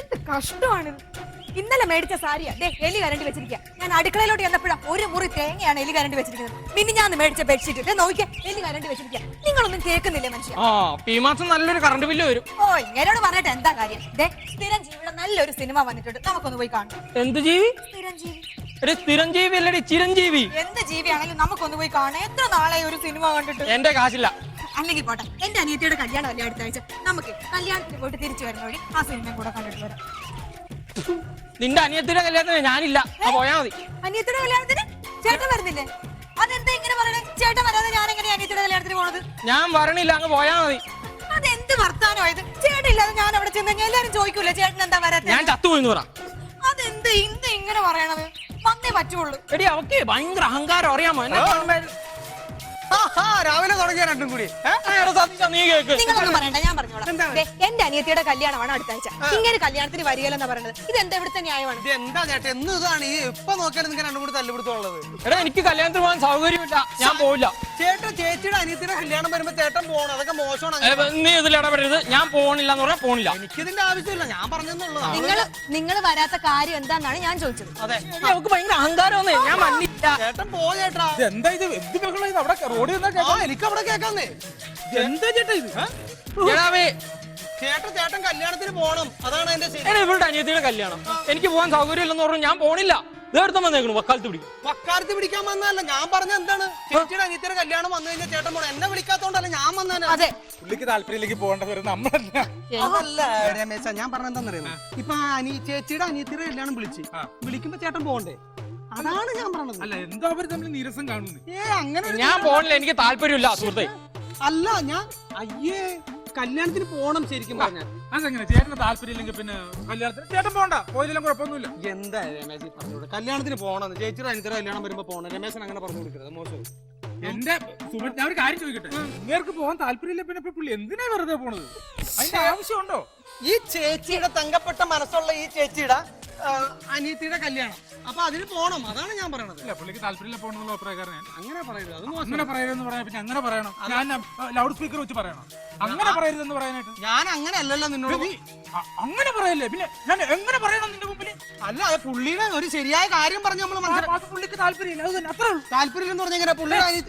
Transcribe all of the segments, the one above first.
എന്ത് കഷ്ടമാണ്? ഇന്നലെ മേടിച്ച സാരിയാ. ദേ എലി കരണ്ടി വെച്ചിരിക്കുക ഞാൻ അടുക്കളയിലോട്ട് ചെന്നപ്പോഴാ ഒരു മുറി തേങ്ങയാണ് എലി കരണ്ടി വെച്ചിരിക്കുന്നത്. പിന്നെ ഞാൻ മേടിച്ച ബെഡ്ഷീറ്റ് ദേ നോക്കിയാ എലി കരണ്ടി വെച്ചിരിക്കുക നിങ്ങളൊന്നും കേൾക്കുന്നില്ലേ മനുഷ്യൻ ആ ഈ മാസം നല്ലൊരു കറണ്ട് ബില്ല് വരും. ഓ ഇങ്ങനോട് പറഞ്ഞിട്ട് എന്താ കാര്യം? ദേ സ്ഥിരം ജീവിയുടെ നല്ലൊരു സിനിമ വന്നിട്ടുണ്ട്. നമുക്കൊന്ന് പോയി കാണാം. എന്ത് ജീവി? സ്ഥിരം ജീവി. ഒരു സ്ഥിരം ജീവി അല്ലടി ചിരഞ്ജീവി. എന്ത് ജീവിയാണെങ്കിലും നമുക്കൊന്ന് പോയി കാണാം. എത്ര നാളെ ഒരു സിനിമ കണ്ടിട്ട്? എന്റെ കാശില്ല. അല്ലെങ്കിൽ പോട്ടെ എന്റെ അനിയത്തിയുടെ കല്യാണം അല്ലേ അടുത്ത ആഴ്ച? നമുക്ക് കല്യാണത്തിന് പോയിട്ട് തിരിച്ചു വരുന്ന വഴി ആ സിനിമ കൂടെ കണ്ടിട്ട് വരാം. നിന്റെ അനിയത്തിയുടെ കല്യാണത്തിന് ഞാനില്ല. ആ പോയാ മതി. അനിയത്തിയുടെ കല്യാണത്തിന്? ചേട്ടൻ വരുന്നില്ലേ? അതെന്താ ഇങ്ങനെ പറയണേ? ചേട്ടൻ വരാതെ ഞാൻ എങ്ങനെ അനിയത്തിയുടെ കല്യാണത്തിന് പോണത്? ഞാൻ വരണില്ല അങ്ങ് പോയാ മതി. അതെന്ത് വർത്താനമായത്? ചേട്ടൻ ഇല്ലാതെ ഞാൻ അവിടെ ചെന്ന് എല്ലാരും ചോദിക്കൂലേ ചേട്ടൻ എന്താ വരാത്തെ? ഞാൻ ചത്തുപോയിന്ന് പറ. അതെന്ത് ഇന്ന് ഇങ്ങനെ പറയണത്? പറ്റുള്ളൂ എടി അവക്ക് ഭയങ്കര അഹങ്കാരം അറിയാമോ? എന്നെ കാണുമ്പോ- രാവിലെ തുടങ്ങിയ രണ്ടും കൂടി. നീ കേക്ക്. നിങ്ങളൊന്നും പറയണ്ട ഞാൻ പറഞ്ഞോളാം ദേ, എന്റെ അനിയത്തിയുടെ കല്യാണമാണ് അടുത്ത ആഴ്ച. ഇങ്ങനെ കല്യാണത്തിന് വരികയില്ലെന്നാ പറയുന്നത് ഇത് എന്താ ഇവിടുത്തെ ന്യായമാണ്? ഇത് എന്താ ചേട്ടാ? എന്ന് ഇതാണ്. ഈ ഇപ്പൊ നോക്കിയാലും നിങ്ങൾക്ക് രണ്ടും കൂടി തല്ലുപിടുത്തമുള്ളത്. എടാ എനിക്ക് കല്യാണത്തിന് പോകാൻ സൗകര്യമില്ല. ഞാൻ പോവില്ല. ചേട്ടൻ ചേച്ചിയുടെ അനിയത്തിന്റെ കല്യാണം വരുമ്പോ ചേട്ടൻ പോകണം അതൊക്കെ മോശമാണ് ഏ, അങ്ങനെ. നീ ഇതിൽ ഇടപെടരുത്. ഞാൻ പോകണില്ല എന്ന് പറഞ്ഞാൽ പോണില്ല. എനിക്കിതിന്റെ ആവശ്യമില്ല. ഞാൻ പറഞ്ഞെന്നുള്ളതാണ്. നിങ്ങൾ നിങ്ങൾ വരാത്ത കാര്യം എന്താണെന്നാണ് ഞാൻ ചോദിച്ചത്. അതെ. നമുക്ക് അവക്ക് ഭയങ്കര അഹങ്കാരമൊന്നേ. ഞാൻ മണ്ണില്ല. ചേട്ടൻ പോ ചേട്ടാ. എന്താ ഇത്? എന്ത് ബഹളം ഇത്? അവിടെ റോഡിൽ എനിക്ക് അവിടെ കേക്കാന്നേ. എന്താ ചേട്ടാ ഇത്? ചേട്ടൻ ചേട്ടൻ കല്യാണത്തിന് പോണം. അതാണ് എന്റെ ശരി. എടാ ഇവളുടെ അനിയത്തിയുടെ കല്യാണം. എനിക്ക് പോകാൻ സൗകര്യമില്ലെന്ന് പറഞ്ഞു ഞാൻ പോണില്ല. ഇതെടുത്ത വന്നേക്കണു വക്കാലത്ത് പിടിക്കും. വക്കാലത്ത് പിടിക്കാൻ വന്നതല്ല ഞാൻ പറഞ്ഞ എന്താണ്? ചേച്ചിയുടെ അനിയത്തിയുടെ കല്യാണം വന്നു കഴിഞ്ഞാൽ ചേട്ടൻ പോണം. എന്നെ വിളിക്കാത്തോണ്ടല്ല ഞാൻ വന്നേനെ. അതെ. പുള്ളിക്ക് താല്പര്യത്തിലേക്ക് പോകേണ്ടവർ നമ്മളല്ല. അതല്ല രമേശ ഞാൻ പറഞ്ഞെന്താന്നറിയാമോ ഇപ്പൊ അനി ചേച്ചിയുടെ അനിയത്തിയുടെ കല്യാണം വിളിച്ച്. വിളിക്കുമ്പോ ചേട്ടൻ പോകണ്ടേ? അതാണ് ഞാൻ പറഞ്ഞത്. അല്ല എന്താ അവർ തമ്മിൽ നീരസം കാണുന്നു. ഏ അങ്ങനെ ഒരു ഞാൻ പോണില്ല എനിക്ക് താല്പര്യമില്ല സുഹൃത്തെ. അല്ല ഞാൻ അയ്യേ കല്യാണത്തിന് പോണം ശരിക്കും പറഞ്ഞാൽ അതെങ്ങനെ? ചേട്ടന് താല്പര്യമില്ലെങ്കിൽ പിന്നെ കല്യാണത്തിന് ചേട്ടൻ പോണ്ട പോയതിലും കുഴപ്പമൊന്നുമില്ല. എന്താ രമേശ് പറഞ്ഞോട് കല്യാണത്തിന് പോണെന്ന് ചേച്ചിയുടെ അനിയത്തിയുടെ കല്യാണം വരുമ്പോ പോണം. രമേശൻ അങ്ങനെ പറഞ്ഞു കൊടുക്കരുത് മോശം. എന്റെ സുഹൃത്ത് ഞാൻ ഒരു കാര്യം ചോദിക്കട്ടെ? ഇങ്ങേർക്ക് പോകാൻ താല്പര്യമില്ല പിന്നെ ഇപ്പൊ പുള്ളി എന്തിനാ വെറുതെ പോണത്? അതിന്റെ ആവശ്യമുണ്ടോ? ഈ ചേച്ചിയുടെ തങ്കപ്പെട്ട മനസ്സുള്ള ഈ ചേച്ചിയുടെ അനിയത്തിയുടെ കല്യാണം. അപ്പൊ അതിന് പോണം. അതാണ് ഞാൻ പറയണത്. ഇല്ല പുള്ളിക്ക് താല്പര്യമില്ല പോകണമെന്നുള്ള അഭിപ്രായക്കാരൻ ഞാൻ. അങ്ങനെ പറയരുത്. അത് മോശം. അങ്ങനെ പറയരുതെന്ന് പറയാൻ പിന്നെ അങ്ങനെ പറയണം. ഞാൻ ലൗഡ് സ്പീക്കർ വെച്ച് പറയണം. അങ്ങനെ പറയരുതെന്ന് പറയാനായിട്ട്. ഞാൻ അങ്ങനെ അല്ലല്ലോ നിന്നോട്. നീ അ- അങ്ങനെ പറയല്ലേ? പിന്നെ ഞാൻ എങ്ങനെ പറയണം നിന്റെ മുമ്പിൽ അല്ല അത് പുള്ളിയുടെ ഒരു ശരിയായ കാര്യം പറഞ്ഞു നമ്മൾ മനസ്സിലാക്കി പുള്ളിക്ക് താല്പര്യമില്ല. അത് തന്നെ അത്രേ ഉള്ളൂ. താല്പര്യം എന്ന് പറഞ്ഞാൽ പുള്ളിയുടെ അനിയ-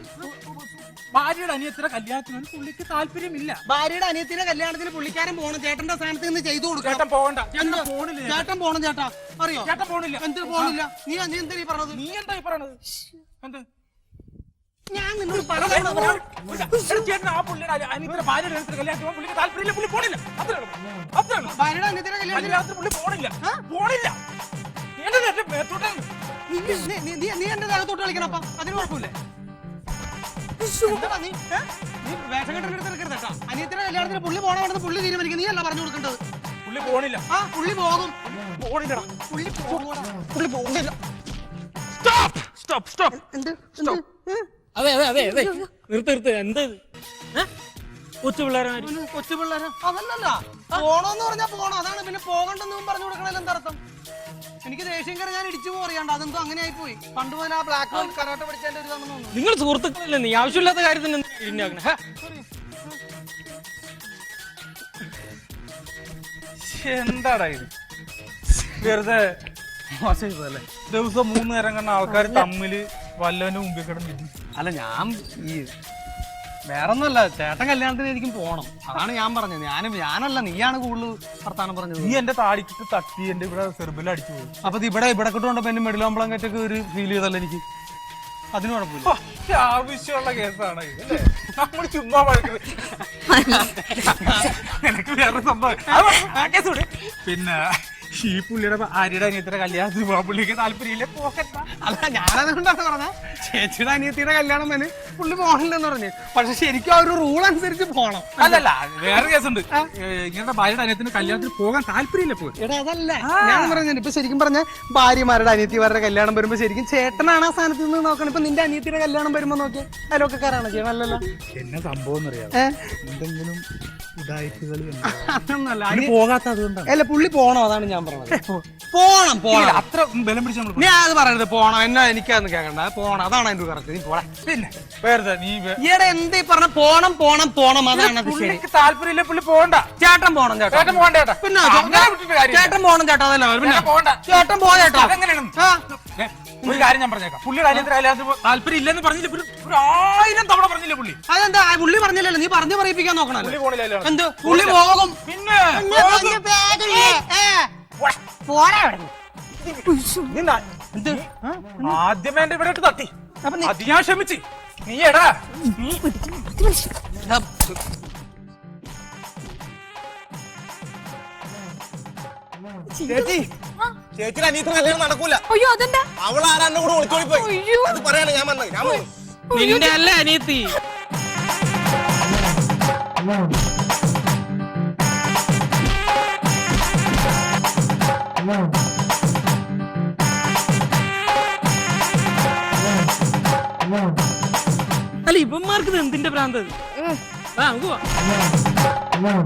ഭാര്യയുടെ അനിയത്തിന്റെ കല്യാണത്തിന് പുള്ളിക്ക് താല്പര്യമില്ല. ഭാര്യയുടെ അനിയത്തിന്റെ കല്യാണത്തിന് പുള്ളിക്കാരൻ പോണം ചേട്ടന്റെ സ്ഥാനത്ത് നിന്ന് ചെയ്തു കൊടുക്കണം. ചേട്ടൻ പോകണ്ട? ചേട്ടൻ പോണില്ല ചേട്ടൻ. പോണം ചേട്ടാ. അറിയോ? ചേട്ടൻ പോണില്ല. എന്തിനു പോണില്ല? നീ നീ എന്താ ഈ പറഞ്ഞത്? നീ എന്താ ഈ പറയണത് എന്ത്? ഞാൻ നിന്നോട് ചേട്ടൻ ആ പുള്ളിയുടെ ഭാര്യയുടെ കല്യാണത്തിന് പോകാൻ പുള്ളിക്ക് താല്പര്യമില്ല. പുള്ളി പോണില്ല. ഭാര്യയുടെ അനിയത്തിന്റെ കല്യാണത്തിന് പുള്ളി പോണില്ല. പോണില്ല. നീ എന്റെ ദേഹത്തോട്ട് കളിക്കണപ്പാ അതിന് കുഴപ്പമില്ല. അനിയത്തിന്റെ കല്യാണത്തിന് പുള്ളി പോകണമെന്ന് പുള്ളി തീരുമാനിക്കും. നീ അല്ല പറഞ്ഞു കൊടുക്കേണ്ടത്. പുള്ളി പോണില്ല. ആ പുള്ളി പോകും. പോണില്ലടാ. പുള്ളി പുള്ളി പോകുന്നില്ല സ്റ്റോപ്പ്! Stop stop. എന്ത്? അതെ അതെ അതെ അതെ. നിർത്ത് നിർത്ത്. എന്ത്? കൊച്ചു പിള്ളേരാര് പിന്നെ കൊച്ചു പിള്ളേരെ അതല്ലല്ല. പോണോന്ന് പറഞ്ഞാ പോണം. അതാണ് പിന്നെ പോകണ്ടെന്നും പറഞ്ഞു കൊടുക്കണല്ലോ എന്താ അർത്ഥം? എനിക്ക് ദേഷ്യം കയറി ഞാൻ ഇടിച്ചു പോറിയാണ്ട് അതെന്തോ അങ്ങനെ ആയി പോയി പണ്ട് മുതൽ ആ ബ്ലാക്ക് ഹോൾ കരാട്ട പഠിച്ചതിന്റെ ഒരു ഇതാണെന്ന് തോന്നുന്നു. നിങ്ങൾ സുഹൃത്തുക്കളല്ലേ? നീ ആവശ്യമില്ലാത്ത കാര്യത്തിന് ഇന്നാക്കണേ എന്താടാ ഇത്? വെറുതെ മോശമായിപ്പോയല്ലേ ദിവസം മൂന്ന് നേരം കണ്ട ആൾക്കാർ തമ്മിൽ വല്ലവന്റെ മുമ്പിൽ കിടന്നിരുന്നു അല്ല ഞാൻ ഈ വേറെ ഒന്നുമല്ല ചേട്ടൻ കല്യാണത്തിന് എനിക്കും പോണം. അതാണ് ഞാൻ പറഞ്ഞത്. ഞാനും ഞാനല്ല നീയാണ് കൂടുതൽ വർത്താനം പറഞ്ഞത്. നീ എന്റെ താടിക്കിട്ട് തട്ടി എന്റെ ഇവിടെ സെർബിൽ അടിച്ചു പോയി. അപ്പൊ ഇത് ഇവിടെ ഇവിടെ കൊണ്ടുപോകുമ്പോ എന്റെ മെഡിലോമ്പളം കറ്റൊക്കെ ഒരു ഫീൽ ചെയ്തല്ലോ എനിക്ക്. അതിന് കുഴപ്പമില്ല. ആവശ്യമുള്ള കേസാണ് നമ്മൾ ചുമ്മാ വഴക്കുന്നത് എനിക്ക് വേറെ സംഭവം. പിന്നെ ഈ പുള്ളിയുടെ ആര്യയുടെ അനിയത്തിന്റെ കല്യാണത്തിന് പുള്ളിക്ക് താല്പര്യമില്ല? പോക്കറ്റ അല്ല ഞാനതുകൊണ്ടാണ് പറഞ്ഞ. ചേച്ചിയുടെ അനിയത്തിയുടെ കല്യാണം തന്നെ. പുള്ളി പോകണില്ലെന്ന് പറഞ്ഞു. പക്ഷെ ശരിക്കും ആ ഒരു റൂൾ അനുസരിച്ച് പോണം. അല്ലല്ല വേറെ കേസ് ഉണ്ട് ഇങ്ങനത്തെ ഭാര്യയുടെ അനിയത്തിന് കല്യാണത്തിന് പോകാൻ താല്പര്യമില്ല പോയി എടാ അതല്ല. ഞാൻ പറഞ്ഞു ഇപ്പൊ ശരിക്കും പറഞ്ഞ ഭാര്യമാരുടെ അനിയത്തിമാരുടെ കല്യാണം വരുമ്പോ ശരിക്കും ചേട്ടനാണ് ആ സ്ഥാനത്ത് നിന്ന് നോക്കണം ഇപ്പൊ നിന്റെ അനിയത്തിയുടെ കല്യാണം വരുമ്പോ നോക്കി അയലോക്കാരാണ് ചെയ്യണല്ലോ എന്നെ സംഭവം എന്തെങ്കിലും അല്ല പുള്ളി പോണോ അതാണ് ഞാൻ പറഞ്ഞത്. പോണം പോണം. അത്ര ബലം പിടിച്ച് ഞാൻ അത് പറയുന്നത് പോണം. എന്നാ എനിക്കതൊന്നും കേൾക്കണ്ട പോണം. അതാണ് അതിന്റെ കറക്റ്റ് നീ പോടാ. പിന്നെ. വെറുതെ നീ വെ- ഈയിടെ എന്ത് ഈ പറഞ്ഞ പോണം പോണം പോണം അതാണ് അത് ശരി പുള്ളിക്ക് താല്പര്യമില്ല പുള്ളി പോണ്ട ചേട്ടൻ പോണം ചേട്ടാ. ചേട്ടൻ പോകണ്ട ചേട്ടാ. പിന്നെ അങ്ങനെ വിട്ടിട്ട് കാര്യമില്ല. ചേട്ടൻ പോണം ചേട്ടാ അതല്ല പിന്നെ ചേട്ടൻ പോകണ്ട. ചേട്ടൻ പോ ചേട്ടാ. അതെങ്ങനെയാണ്? ആ. ഏ, ഒരു കാര്യം ഞാൻ പറഞ്ഞേക്കാം. പുള്ളിയുടെ താല്പര്യം ഇല്ലെന്ന് പറഞ്ഞില്ല പുള്ളി? ഒരു ആയിരം തവണ പറഞ്ഞില്ലേ പുള്ളി? അതെന്താ ആ പുള്ളി പറഞ്ഞില്ലല്ലോ നീ പറഞ്ഞു പറയിപ്പിക്കാൻ പുള്ളി നോക്കണല്ലോ പോണില്ല. എന്ത് പുള്ളി പോകും. പിന്നെ. എന്ത്? ആദ്യമേ എന്റെ ഇവിടെ ഇട്ട് തട്ടി. അത് ഞാൻ ക്ഷമിച്ച്. നീ എടാ ചേച്ചി ചേച്ചിയുടെ അനിയത്തിന് കല്യാണം നടക്കൂല. അയ്യോ അതെന്താ? അവൾ ആരാണ്ട് കൂടെ ഒളിച്ചോടി പോയി? അയ്യോ. അത് പറയാണ് ഞാൻ വന്നത്. ഞാൻ വന്നു. നിന്റെ അല്ല അനിയത്തി? അല്ല ഇവന്മാർക്ക് ഇത് എന്തിന്റെ ഭ്രാന്ത്? ആ നമുക്ക് പോവാം.